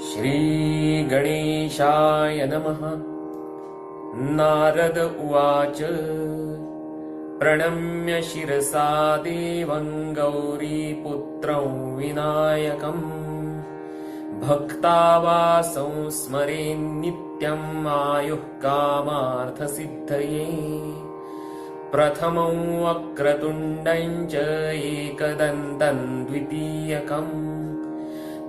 श्रीगणेशाय नमः। नारद उवाच। प्रणम्य शिरसा देवं गौरीपुत्रं विनायकम् भक्तावासं स्मरेन्नित्यम् आयुः कामार्थसिद्धये। प्रथमं वक्रतुण्डं च एकदन्तं द्वितीयकम्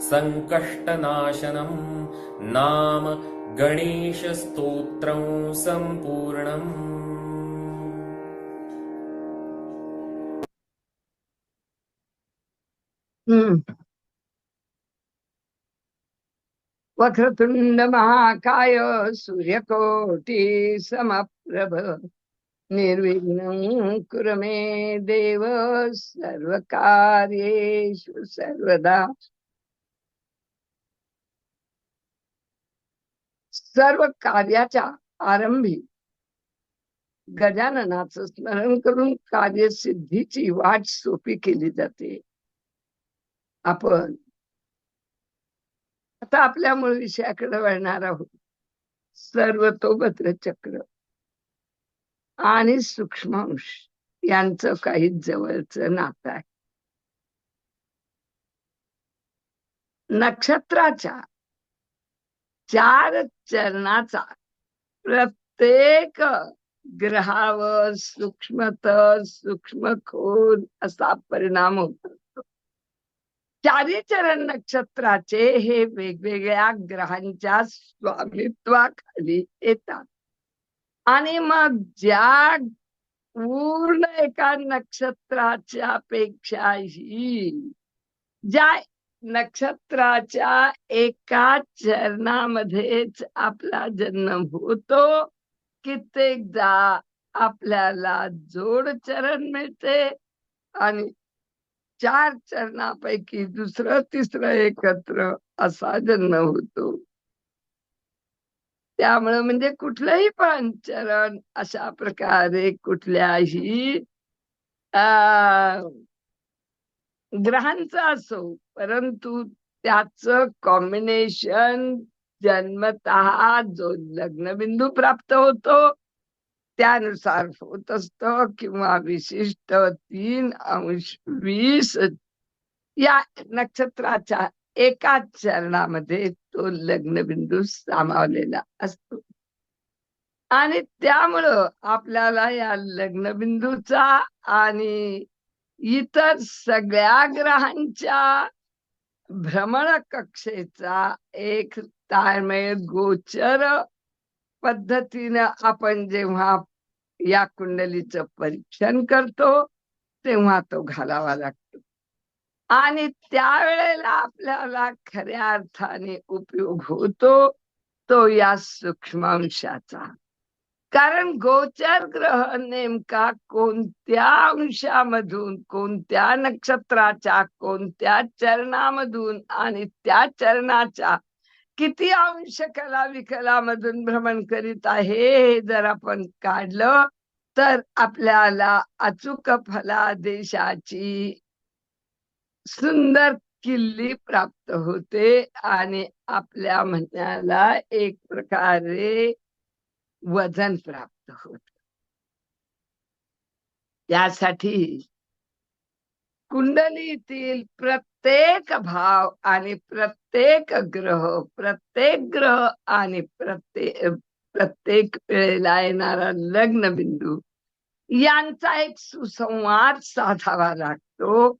सङ्कष्टनाशनम् नाम गणेशस्तोत्रं सम्पूर्णम्। वक्रतुण्डमहाकाय वक्रतुंड महाकाय सूर्यकोटि समप्रभ निर्विघ्नं कुरु मे देव सर्वकार्येषु सर्वदा। सर्व कार्याच्या आरंभी गजाननाचं स्मरण करून कार्यसिद्धीची वाट सोपी केली जाते. आपण आता आपल्या मूळ विषयाकडे वळणार आहोत. सर्वतोभद्र चक्र आणि सूक्ष्मांश यांचं काही जवळच नातं आहे. नक्षत्राच्या चार चरणाचा. प्रत्येक ग्रहावर सूक्ष्मतर सूक्ष्म खोल असा परिणाम होतो. चारी चरण नक्षत्राचे हे वेगवेगळ्या ग्रहांच्या स्वामित्वाखाली येतात. आणि मग ज्या पूर्ण एका नक्षत्राच्या पेक्षाही ज्या नक्षत्राच्या एका चरणामध्येच आपला जन्म होतो. कित्येकदा आपल्याला जोड चरण मिळते आणि चार चरणापैकी दुसरं तिसरं एकत्र असा जन्म होतो. त्यामुळे म्हणजे कुठलंही पण चरण अशा प्रकारे कुठल्याही अं ग्रहांचा असो परंतु त्याच कॉम्बिनेशन जन्मत जो लग्नबिंदू प्राप्त होतो त्यानुसार होत असत किंवा विशिष्ट तीन अंश वीस या नक्षत्राच्या एका चरणामध्ये तो लग्नबिंदू सामावलेला असतो. आणि त्यामुळं आपल्याला या लग्नबिंदूचा आणि इतर सगळ्या ग्रहांच्या भ्रमण कक्षेचा एक ताळमेळ गोचर पद्धतीनं आपण जेव्हा या कुंडलीचं परीक्षण करतो तेव्हा तो घालावा लागतो. आणि त्यावेळेला आपल्याला खऱ्या अर्थाने उपयोग होतो तो या सूक्ष्मांशाचा कारण गोचर ग्रह नेमका कोणत्या अंशामधून कोणत्या नक्षत्राच्या कोणत्या चरणामधून आणि त्या चरणाच्या किती अंश कला विकलामधून भ्रमण करीत आहे हे जर आपण काढलं तर आपल्याला अचूक फलादेशाची सुंदर किल्ली प्राप्त होते आणि आपल्या म्हणण्याला एक प्रकारे वजन प्राप्त होत. त्यासाठी कुंडलीतील प्रत्येक भाव आणि प्रत्येक ग्रह प्रत्येक ग्रह आणि प्रत्येक प्रत्येक वेळेला येणारा लग्न बिंदू यांचा एक सुसंवाद साधावा लागतो.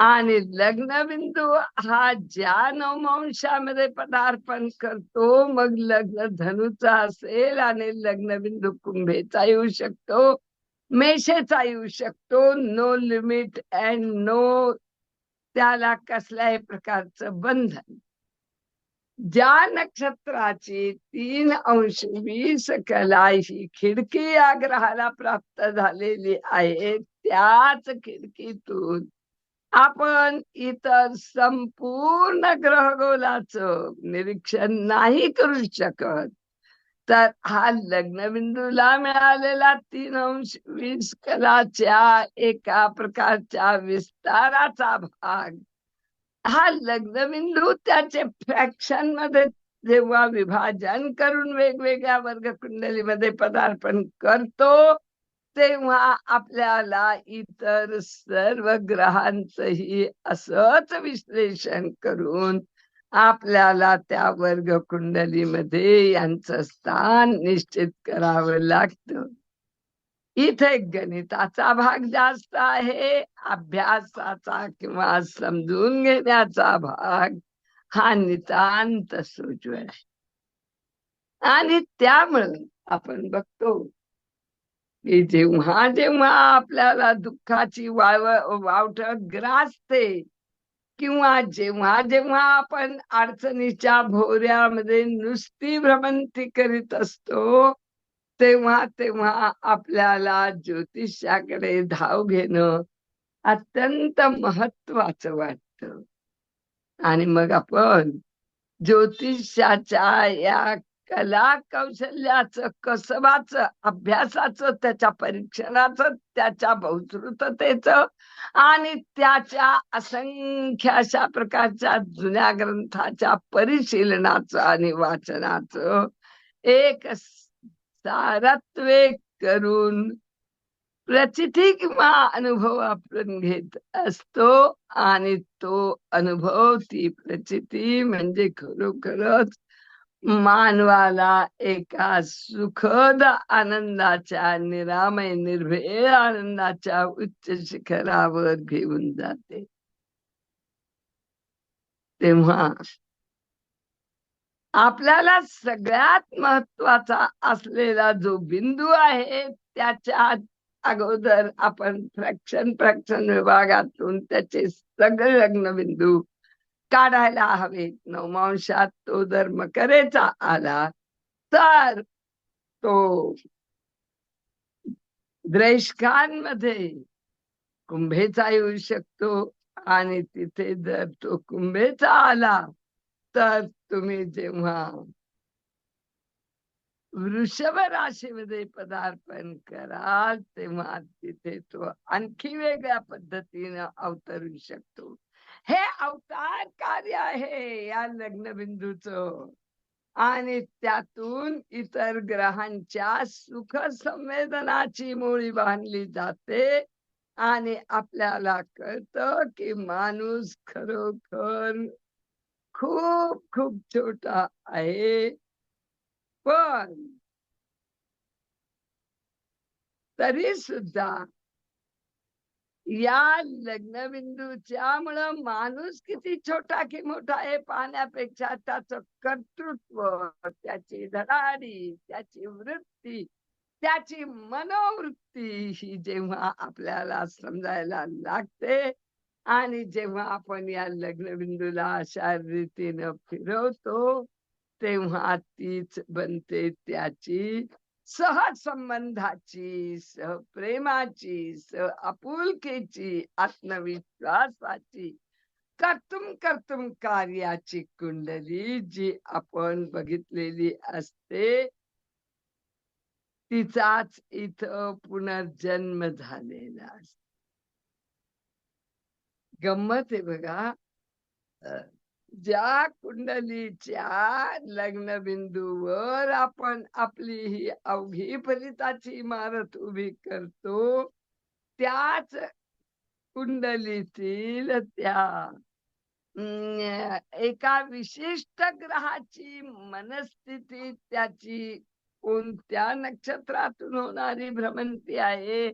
आणि लग्न बिंदू हा ज्या नवमांशामध्ये पदार्पण करतो मग लग्न धनुचा असेल आणि लग्न बिंदू कुंभेचा येऊ शकतो मेषेचा येऊ शकतो नो लिमिट अँड नो त्याला कसल्याही प्रकारचं बंधन. ज्या नक्षत्राची तीन अंश वीस कला ही खिडकी या ग्रहाला प्राप्त झालेली आहे त्याच खिडकीतून आपण इतर संपूर्ण ग्रहगोलाचं निरीक्षण नाही करू शकत. तर हा लग्न बिंदूला मिळालेला तीन अंश वीस कलाच्या एका प्रकारच्या विस्ताराचा भाग. हा लग्न बिंदू त्याचे फ्रॅक्शनमध्ये जेव्हा विभाजन करून वेगवेगळ्या वर्ग कुंडलीमध्ये पदार्पण करतो तेव्हा आपल्याला इतर सर्व ग्रहांचंही असंच विश्लेषण करून आपल्याला त्या वर्ग कुंडलीमध्ये यांचं स्थान निश्चित करावं लागतं. इथे गणिताचा भाग जास्त आहे. अभ्यासाचा किंवा समजून घेण्याचा भाग हा नितांत सोजवळ आहे. आणि त्यामुळं आपण बघतो की जेव्हा जेव्हा आपल्याला दुःखाची वाव वावठ ग्रासते किंवा जेव्हा जेव्हा आपण अडचणीच्या भोवऱ्यामध्ये नुसती भ्रमंती करीत असतो तेव्हा तेव्हा आपल्याला ज्योतिषाकडे धाव घेणं अत्यंत महत्वाचं वाटत. आणि मग आपण ज्योतिषाच्या या कला कौशल्याचं कसबाचं अभ्यासाचं त्याच्या परीक्षणाचं त्याच्या बहुश्रुततेच आणि त्याच्या असंख्य अशा प्रकारच्या जुन्या ग्रंथाच्या परिशीलनाचं आणि वाचनाचं एक सारत्वे करून प्रचिती किंवा अनुभव आपण घेत असतो आणि तो अनुभव ती प्रचिती म्हणजे खरोखरच मानवाला एका सुखद आनंदाच्या निरामय निर्भय आनंदाच्या उच्च शिखरावर घेऊन जाते. तेव्हा आपल्याला सगळ्यात महत्त्वाचा असलेला जो बिंदू आहे त्याच्या अगोदर आपण फ्रॅक्शन फ्रॅक्शन विभागातून त्याचे सगळे लग्न बिंदू काढायला हवेत. नवमांशात तो धर्म करेचा आला तर तो द्रैष्कांमध्ये कुंभेचा येऊ शकतो आणि तिथे जर तो कुंभेचा आला तर तुम्ही जेव्हा वृषभ राशीमध्ये पदार्पण कराल तेव्हा तिथे तो आणखी वेगळ्या पद्धतीनं अवतरू शकतो. हे अवतार कार्य आहे या लग्न बिंदूचं आणि त्यातून इतर ग्रहांच्या सुख संवेदनाची मुळी बांधली जाते. आणि आपल्याला कळतं की माणूस खरोखर खूप खूप छोटा आहे. पण तरी सुद्धा या लग्नबिंदूच्या मुळे माणूस किती छोटा की मोठा आहे पाहण्यापेक्षा त्याच कर्तृत्व त्याची धडाडी त्याची वृत्ती त्याची मनोवृत्ती ही जेव्हा आपल्याला समजायला लागते आणि जेव्हा आपण या लग्नबिंदूला अशा रीतीनं फिरवतो तेव्हा तीच बनते त्याची सहसंबंधाची सहप्रेमाची सह आपुलकीची आत्मविश्वासाची कर्तुम कर्तुम कार्याची कुंडली जी आपण बघितलेली असते तिचाच इथं पुनर्जन्म झालेला असतो. गंमत आहे बघा. ज्या कुंडलीच्या लग्न बिंदूवर आपण आपली ही अवघी फलिताची इमारत उभी करतो त्याच कुंडलीतील त्या एका विशिष्ट ग्रहाची मनस्थिती त्याची कोणत्या नक्षत्रातून होणारी भ्रमंती आहे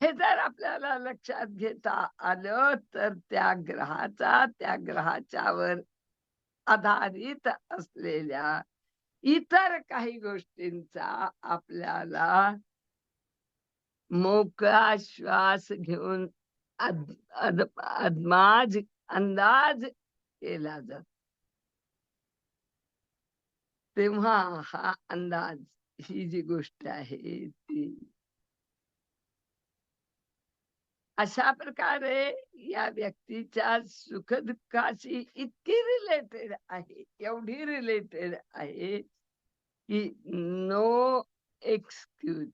हे जर आपल्याला लक्षात घेता आलं तर त्या ग्रहाचा त्या ग्रहाच्यावर आधारित असलेल्या इतर काही गोष्टींचा आपल्याला मोकळा श्वास घेऊन अद- अदमाज अंदाज केला जातो. तेव्हा हा अंदाज ही जी गोष्ट आहे ती अशा प्रकारे या व्यक्तीच्या सुखदुःखाशी इतकी रिलेटेड आहे एवढी रिलेटेड आहे की नो एक्सक्यूज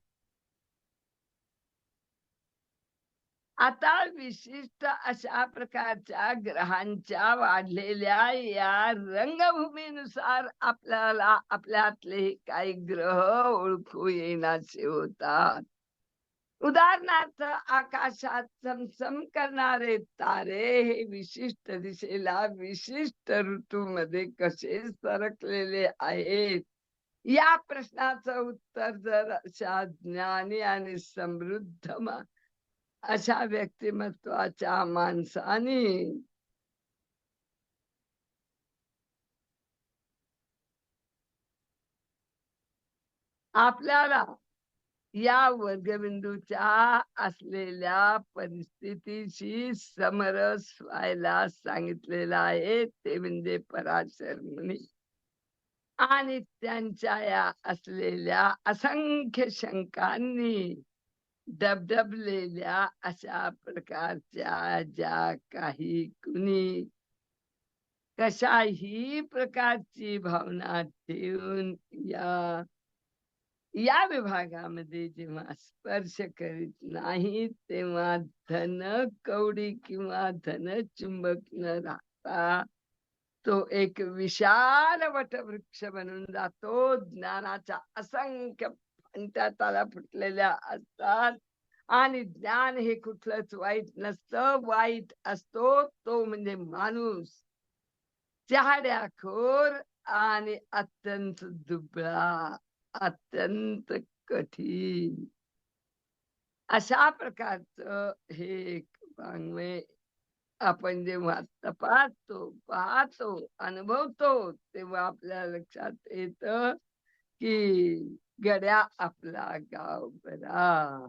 आता विशिष्ट अशा प्रकारच्या ग्रहांच्या वाढलेल्या या रंगभूमीनुसार आपल्याला आपल्यातले काही ग्रह ओळखू येण्याचे होतात. उदाहरणार्थ आकाशात चमचम करणारे तारे हे विशिष्ट दिशेला विशिष्ट ऋतूमध्ये कसे सरकलेले आहेत? या प्रश्नाचं उत्तर जर अशा ज्ञानी आणि समृद्ध अशा व्यक्तिमत्वाच्या माणसाने आपल्याला या वर्गबिंदूच्या असलेल्या परिस्थितीशी समरस व्हायला सांगितलेलं आहे ते म्हणजे पराशर मुनी. आणि त्यांच्या या असलेल्या असंख्य शंकांनी डबडबलेल्या अशा प्रकारच्या ज्या काही कुणी कशाही प्रकारची भावना ठेवून या या विभागामध्ये जेव्हा स्पर्श करीत नाही तेव्हा धन कवडी किंवा धन चुंबक न राहता तो एक विशाल वटवृक्ष बनून जातो. ज्ञानाच्या असंख्य त्याला फुटलेल्या असतात. आणि ज्ञान हे कुठलंच वाईट नसतं. वाईट असतो तो म्हणजे माणूस. चहाड्याखोर आणि अत्यंत दुबळा. अत्यंत कठीण. अशा प्रकारचं हे एक वाङ्मय आपण जेव्हा तपासतो पाहतो अनुभवतो तेव्हा आपल्या लक्षात येत की गड्या आपला गाव बरा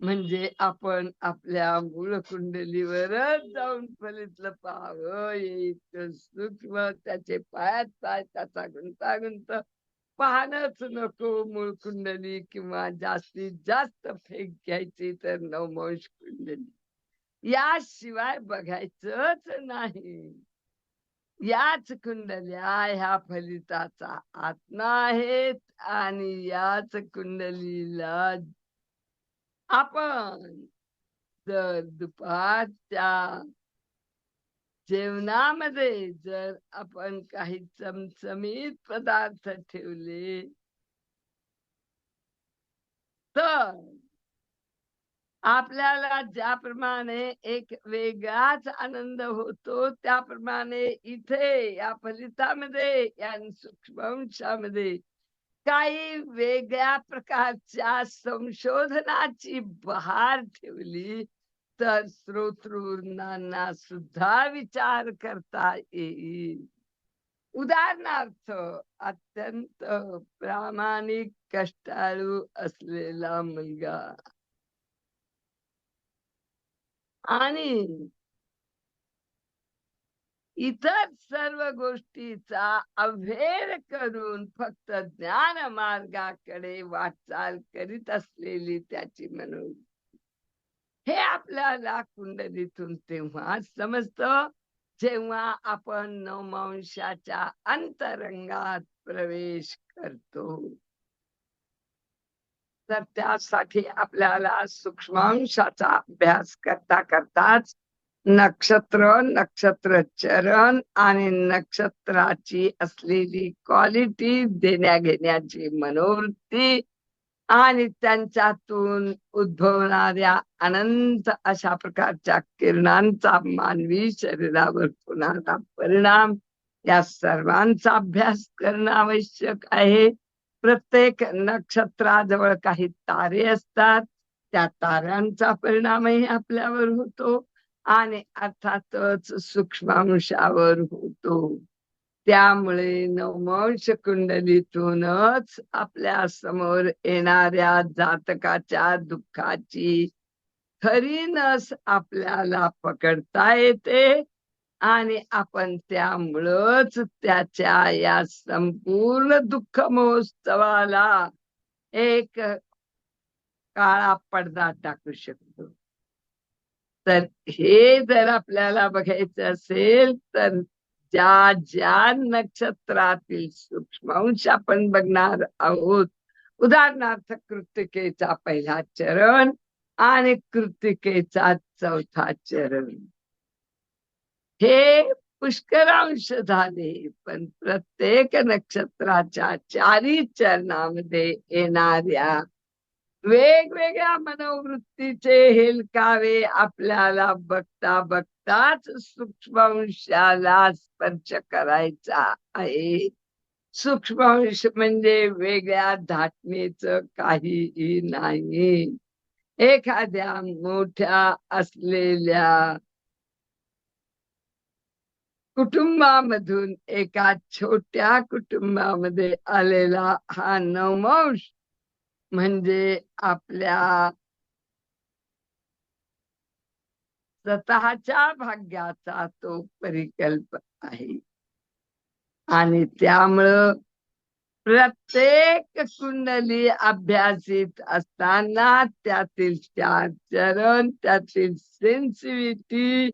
म्हणजे आपण आपल्या मूळ कुंडलीवरच जाऊन फलितलं पाहावं हे सूक्ष्म त्याचे पायात पाय त्याचा गुंतागुंत पाहणंच नको मूळ कुंडली किंवा जास्तीत जास्त फेक घ्यायची तर नवमोश कुंडली. याशिवाय बघायचंच नाही. याच कुंडल्या ह्या फलिताचा आत्मा आहेत आणि याच कुंडलीला आपण जर दुपारच्या जेवणामध्ये जर आपण काही चमचमीत पदार्थ ठेवले तर आपल्याला ज्याप्रमाणे एक वेगळाच आनंद होतो त्याप्रमाणे इथे या फलितामध्ये या सूक्ष्मांशामध्ये काही वेगळ्या प्रकारच्या संशोधनाची बहार ठेवली. तर श्रोतृंना सुद्धा विचार करता येईल. उदाहरणार्थ अत्यंत प्रामाणिक कष्टाळू असलेला मुलगा. आणि इतर सर्व गोष्टीचा अभेर करून फक्त ज्ञान मार्गाकडे वाटचाल करीत असलेली त्याची मनोवृत्ती. हे आपल्याला कुंडलीतून तेव्हा समजत जेव्हा आपण नवमांशाच्या अंतरंगात प्रवेश करतो. तर त्यासाठी आपल्याला सूक्ष्मांशाचा अभ्यास करता करताच नक्षत्र नक्षत्र चरण आणि नक्षत्राची असलेली क्वालिटी देण्या घेण्याची मनोवृत्ती आणि त्यांच्यातून उद्भवणाऱ्या अनंत अशा प्रकारच्या किरणांचा मानवी शरीरावर होणारा परिणाम. या सर्वांचा अभ्यास करणं आवश्यक आहे. प्रत्येक नक्षत्राजवळ काही तारे असतात. त्या ताऱ्यांचा परिणामही आपल्यावर होतो आणि अर्थातच सूक्ष्मांशावर होतो. त्यामुळे नवमांश कुंडलीतूनच आपल्यासमोर येणाऱ्या जातकाच्या दुःखाची खरी नस आपल्याला पकडता येते आणि आपण त्यामुळंच त्याच्या या संपूर्ण दुःख महोत्सवाला एक काळा पडदा टाकू शकतो. तर हे जर आपल्याला बघायचं असेल तर ज्या ज्या नक्षत्रातील सूक्ष्मांश आपण बघणार आहोत उदाहरणार्थ कृतिकेचा पहिला चरण आणि कृतिकेचा चौथा चरण. हे पुष्करांश झाले पण प्रत्येक नक्षत्राच्या चारी चरणामध्ये येणाऱ्या वेगवेगळ्या मनोवृत्तीचे हेलकावे आपल्याला बघता त्याच सूक्ष्मांशाला स्पर्श करायचा आहे. सूक्ष्मांश म्हणजे वेगळ्या धाटणीच काहीही नाही. एखाद्या मोठ्या असलेल्या कुटुंबामधून एका छोट्या कुटुंबामध्ये आलेला हा नवमांश म्हणजे आपल्या स्वतःच्या भाग्याचा तो परिकल्प आहे. आणि त्यामुळं प्रत्येक कुंडली अभ्यासित असताना त्यातील चार चरण त्यातील सेन्सिव्हिटी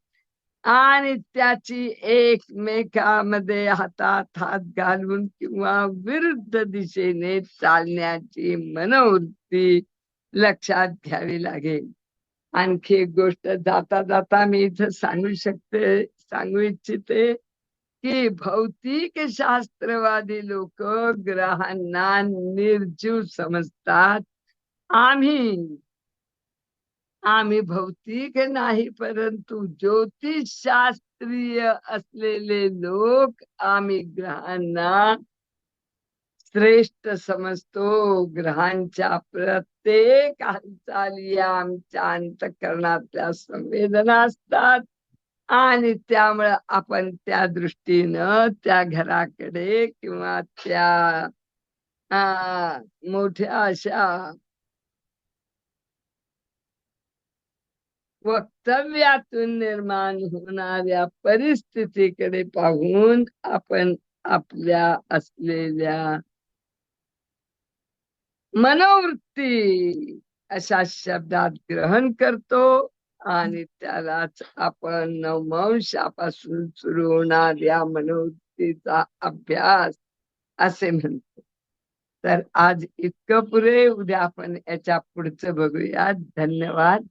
आणि त्याची एकमेकामध्ये हातात हात घालून किंवा विरुद्ध दिशेने चालण्याची मनोवृत्ती लक्षात घ्यावी लागेल. आणखी एक गोष्ट जाता जाता मी इथं सांगू शकते सांगू इच्छिते की भौतिक शास्त्रवादी लोक ग्रहांना निर्जीव समजतात. आम्ही आम्ही भौतिक नाही परंतु ज्योतिष शास्त्रीय असलेले लोक आम्ही ग्रहांना श्रेष्ठ समजतो ग्रहांच्या प्रत्येक हालचाली आमच्या अंतकरणातल्या संवेदना असतात. आणि त्यामुळे आपण त्या दृष्टीनं त्या घराकडे किंवा त्या मोठ्या अशा वक्तव्यातून निर्माण होणाऱ्या परिस्थितीकडे पाहून आपण आपल्या असलेल्या मनोवृत्ती अशा शब्दात ग्रहण करतो आणि त्यालाच आपण नवमांशापासून सुरू होणाऱ्या मनोवृत्तीचा अभ्यास असे म्हणतो. तर आज इतकं पुरे उद्या आपण याच्या पुढचं बघूया धन्यवाद.